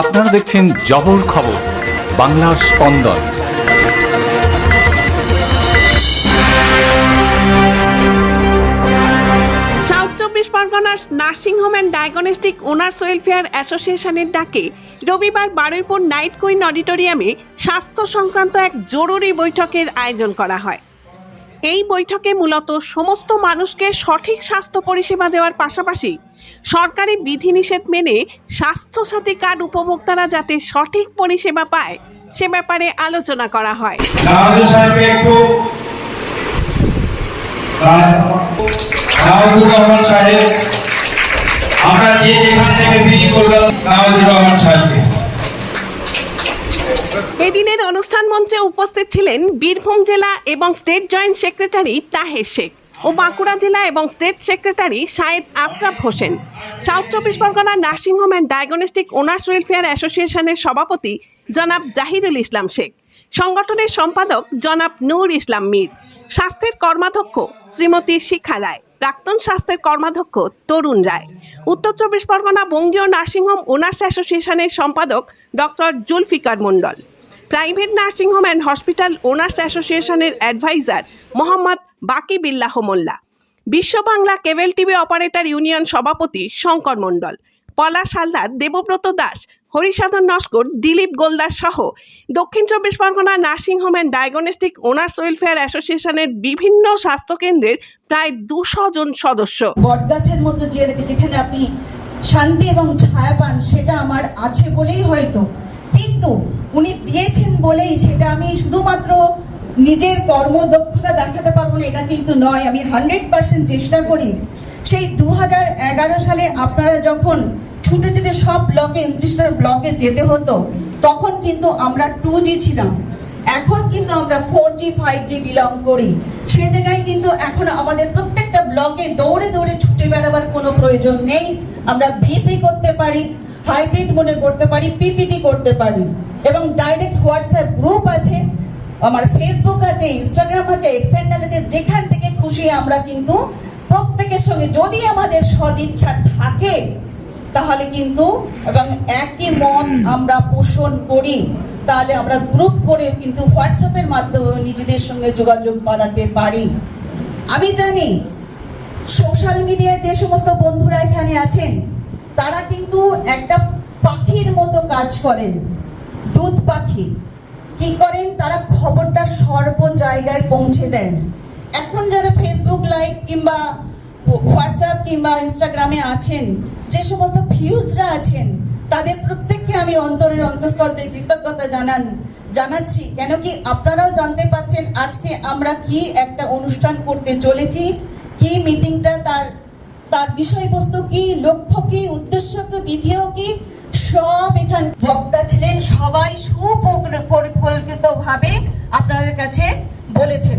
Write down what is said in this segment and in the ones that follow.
আপনারা দেখছেন জবর খবর, বাংলার স্পন্দন। চব্বিশ পরগনার nursing home and diagnostic owners welfare অ্যাসোসিয়েশনের ডাকে রবিবার বারুইপুর নাইট কুইন অডিটোরিয়ামে স্বাস্থ্য সংক্রান্ত এক জরুরি বৈঠকের আয়োজন করা হয়। এই বৈঠকে মূলত সমস্ত মানুষকে সঠিক স্বাস্থ্য পরিষেবা দেওয়ার পাশাপাশি সরকারি বিধিনিষেধ মেনে স্বাস্থ্যসাথী কার্ড উপভোক্তারা যাতে সঠিক পরিষেবা পায়, সে ব্যাপারে আলোচনা করা হয়। আমরা যে যেখান থেকে রহমান সাহেবকে। এদিনের অনুষ্ঠান মঞ্চে উপস্থিত ছিলেন বীরভূম জেলা এবং state joint secretary Taher Sheikh ও বাঁকুড়া জেলা এবং state secretary Shayed Ashraf Hossain. South Chabbish Pargana nursing home and diagnostic owners welfare অ্যাসোসিয়েশনের সভাপতি জনাব জাহিরুল ইসলাম শেখ। সংগঠনের সম্পাদক জনাব নূর ইসলাম মীর। স্বাস্থ্যের কর্মাধ্যক্ষ শ্রীমতী শিখা রায়। প্রাক্তন স্বাস্থ্যের কর্মাধ্যক্ষ তরুণ রায়। উত্তর চব্বিশ পরগনা বঙ্গীয় নার্সিংহোম ওনার্স অ্যাসোসিয়েশনের সম্পাদক doctor Zulfikar Mondal. Private nursing home and hospital owners অ্যাসোসিয়েশনের adviser Mohammad Baki Billah Molla. Biswa Bangla cable TV operator union সভাপতি শঙ্কর মণ্ডল, পলাশ হালদার, দেবব্রত দাস, হরিসাধন নস্কর, দিলীপ গোলদার সহ Dakshin Chabbish Pargana nursing home and diagnostic owners welfare অ্যাসোসিয়েশনের বিভিন্ন স্বাস্থ্যকেন্দ্রের প্রায় দুশো জন সদস্য। বটগাছের মতো যেখানে আপনি শান্তি এবং ছায়া পান, সেটা আমার আছে বলেই হয়তো কিন্তু উনি দিয়েছেন বলেই সেটা আমি শুধুমাত্র নিজের কর্মদক্ষতা দেখাতে পারব না, এটা কিন্তু নয়। আমি হান্ড্রেড পার্সেন্ট চেষ্টা করি। সেই দু হাজার এগারো সালে আপনারা যখন ছুটে ছুটে সব ব্লকে উনত্রিশটা ব্লকে যেতে হতো, তখন কিন্তু আমরা টু জি ছিলাম। এখন কিন্তু আমরা four G, five G belong করি। সে জায়গায় কিন্তু এখন আমাদের প্রত্যেকটা ব্লকে দৌড়ে দৌড়ে ছুটে বেড়াবার কোনো প্রয়োজন নেই। আমরা ভিসি করতে পারি হাইব্রিড মোডে করতে পারি, পিপিটি করতে পারি। এবং ডাইরেক্ট হোয়াটসঅ্যাপ গ্রুপ আছে, আমার ফেসবুক আছে ইনস্টাগ্রাম আছে এক্সটার্নালিতে যেখান থেকে খুশি আমরা কিন্তু প্রত্যেকের সঙ্গে যদি আমাদের সদিচ্ছা থাকে, তাহলে কিন্তু এবং একই মত আমরা পোষণ করি। তাহলে আমরা গ্রুপ করে কিন্তু হোয়াটসঅ্যাপের মাধ্যমে নিজেদের সঙ্গে যোগাযোগ বাড়াতে পারি। আমি জানি সোশ্যাল মিডিয়ায় যে সমস্ত বন্ধুরা এখানে আছেন তারা কিন্তু একটা পাখির মতো কাজ করেন, দুধ পাখি। কি করেন? তারা খবরটা সর্ব জায়গায় পৌঁছে দেন। এখন যারা ফেসবুক লাইভ কিংবা হোয়াটসঅ্যাপ কিংবা ইনস্টাগ্রামে আছেন, যে সমস্ত ভিউজরা আছেন, তাদের প্রত্যেককে আমি অন্তরের অন্তঃস্থল থেকে কৃতজ্ঞতা জানান, জানাচ্ছি, কেন কি আপনারাও জানতে পাচ্ছেন আজকে আমরা কি একটা অনুষ্ঠান করতে চলেছি, কি মিটিংটা তার তার বিষয়বস্তু কি, লক্ষ্য কি, উদ্দেশ্য কি, বিধিও কি, সব এখানে বক্তা ছিলেন। সবাই সুপরিকল্পিত ভাবে আপনাদের কাছে বলেছেন।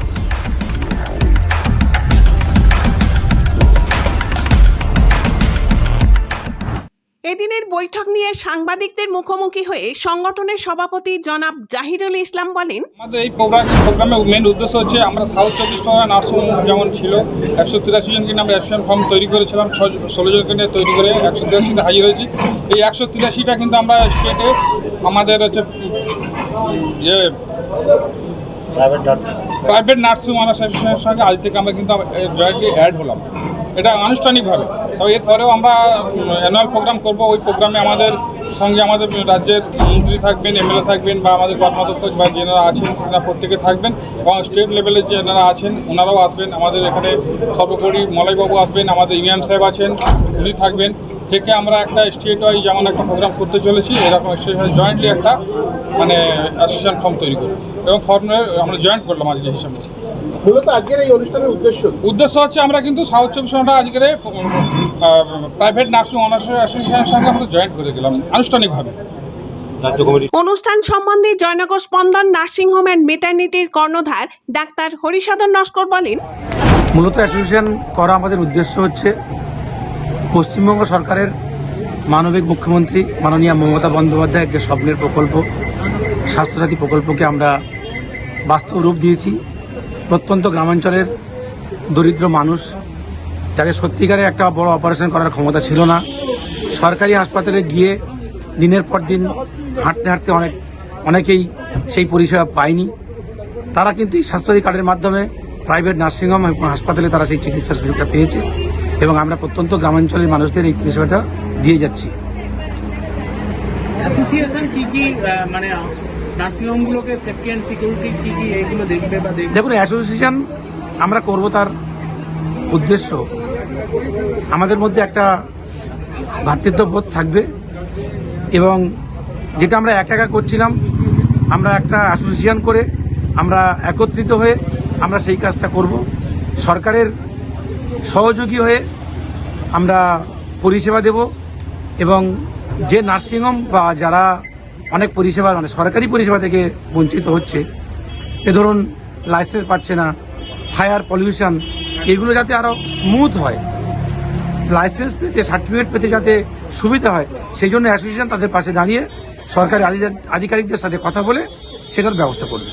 এদিনের বৈঠক নিয়ে সাংবাদিকদের মুখোমুখি হয়ে সংগঠনের সভাপতি জনাব জাহিরুল ইসলাম বলেন আমাদের এই প্রোগ্রাম প্রোগ্রামের মেন উদ্দেশ্য হচ্ছে আমরা সাউথ চব্বিশ পরগনা নার্সিং হোম যেমন ছিল একশো তিরাশি জনকে আমরা অ্যাসোসিয়েশন ফর্ম তৈরি করেছিলাম ছ ষোলো জনকে নিয়ে তৈরি করে একশো তিরাশিতে হাজির হয়েছি। এই একশো তিরাশিটা কিন্তু আমরা স্টেটে আমাদের হচ্ছে ইয়ে প্রাইভেট নার্সিং অনার্স অ্যাসোসিয়েশনের সঙ্গে আজ থেকে আমরা কিন্তু জয়েন্টলি অ্যাড হলাম। এটা আনুষ্ঠানিকভাবে। তো এরপরেও আমরা অ্যানুয়াল প্রোগ্রাম করব। ওই প্রোগ্রামে আমাদের সঙ্গে আমাদের রাজ্যের মন্ত্রী থাকবেন, এমএলএ থাকবেন বা আমাদের কর্মাধ্যক্ষ বা যেনারা আছেন সেনারা প্রত্যেকে থাকবেন এবং স্টেট লেভেলের যেনারা আছেন, ওনারাও আসবেন। আমাদের এখানে সর্বোপরি মলয়বাবু আসবেন, আমাদের ইমাম সাহেব আছেন, উনি থাকবেন। থেকে আমরা একটা স্টেট ওয়াইজ যেমন একটা প্রোগ্রাম করতে চলেছি, এরকম স্টেট জয়েন্টলি একটা মানে অ্যাসোসিয়েশন ফর্ম তৈরি করব। এবং ফর্মের আমরা জয়েন্ট করলাম আজকে হিসাবে মূলত আজকের এই অনুষ্ঠানের উদ্দেশ্য উদ্দেশ্য হচ্ছে আমরা কিন্তু সাউথ চব্বিশ ঘণ্টা আজকের প্রাইভেট নার্সিং অনার্স অ্যাসোসিয়েশনের সঙ্গে আমরা জয়েন করে গেলাম আনুষ্ঠানিকভাবে। অনুষ্ঠান সম্বন্ধে জয়নগর স্পন্দন নার্সিং হোম অ্যান্ড মেটার্নিটির কর্ণধার ডাক্তার হরিসাধন নস্কর বলেন মূলত অ্যাসোসিয়েশন করা আমাদের উদ্দেশ্য হচ্ছে পশ্চিমবঙ্গ সরকারের মানবিক মুখ্যমন্ত্রী মাননীয় মমতা বন্দ্যোপাধ্যায়ের যে স্বপ্নের প্রকল্প স্বাস্থ্যসাথী প্রকল্পকে আমরা বাস্তব রূপ দিয়েছি। প্রত্যন্ত গ্রামাঞ্চলের দরিদ্র মানুষ, যাদের সত্যিকারে একটা বড় অপারেশন করার ক্ষমতা ছিল না। সরকারি হাসপাতালে গিয়ে দিনের পর দিন হাঁটতে হাঁটতে অনেক, অনেকেই সেই পরিষেবা পায়নি। তারা কিন্তু এই স্বাস্থ্যসাথী কার্ডের মাধ্যমে প্রাইভেট নার্সিংহোম এবং হাসপাতালে তারা সেই চিকিৎসার সুযোগটা পেয়েছে এবং আমরা প্রত্যন্ত গ্রামাঞ্চলের মানুষদের এই পরিষেবাটা দিয়ে যাচ্ছি। অ্যাসোসিয়েশন মানে নার্সিংহোমগুলোকে দেখুন অ্যাসোসিয়েশন আমরা করব তার উদ্দেশ্য। আমাদের মধ্যে একটা ভ্রাতৃত্ববোধ থাকবে এবং যেটা আমরা একা একা করছিলাম, আমরা একটা অ্যাসোসিয়েশন করে আমরা একত্রিত হয়ে আমরা সেই কাজটা করব। সরকারের সহযোগী হয়ে আমরা পরিষেবা দেব এবং যে নার্সিংহোম বা যারা অনেক পরিষেবা মানে সরকারি পরিষেবা থেকে বঞ্চিত হচ্ছে। এ ধরুন লাইসেন্স পাচ্ছে না ফায়ার পলিউশন এগুলো যাতে আরও স্মুথ হয় লাইসেন্স পেতে সার্টিফিকেট পেতে যাতে সুবিধা হয়, সেই জন্য অ্যাসোসিয়েশন তাদের পাশে দাঁড়িয়ে সরকারি আধিকারিকদের সাথে কথা বলে সেটার ব্যবস্থা করবে।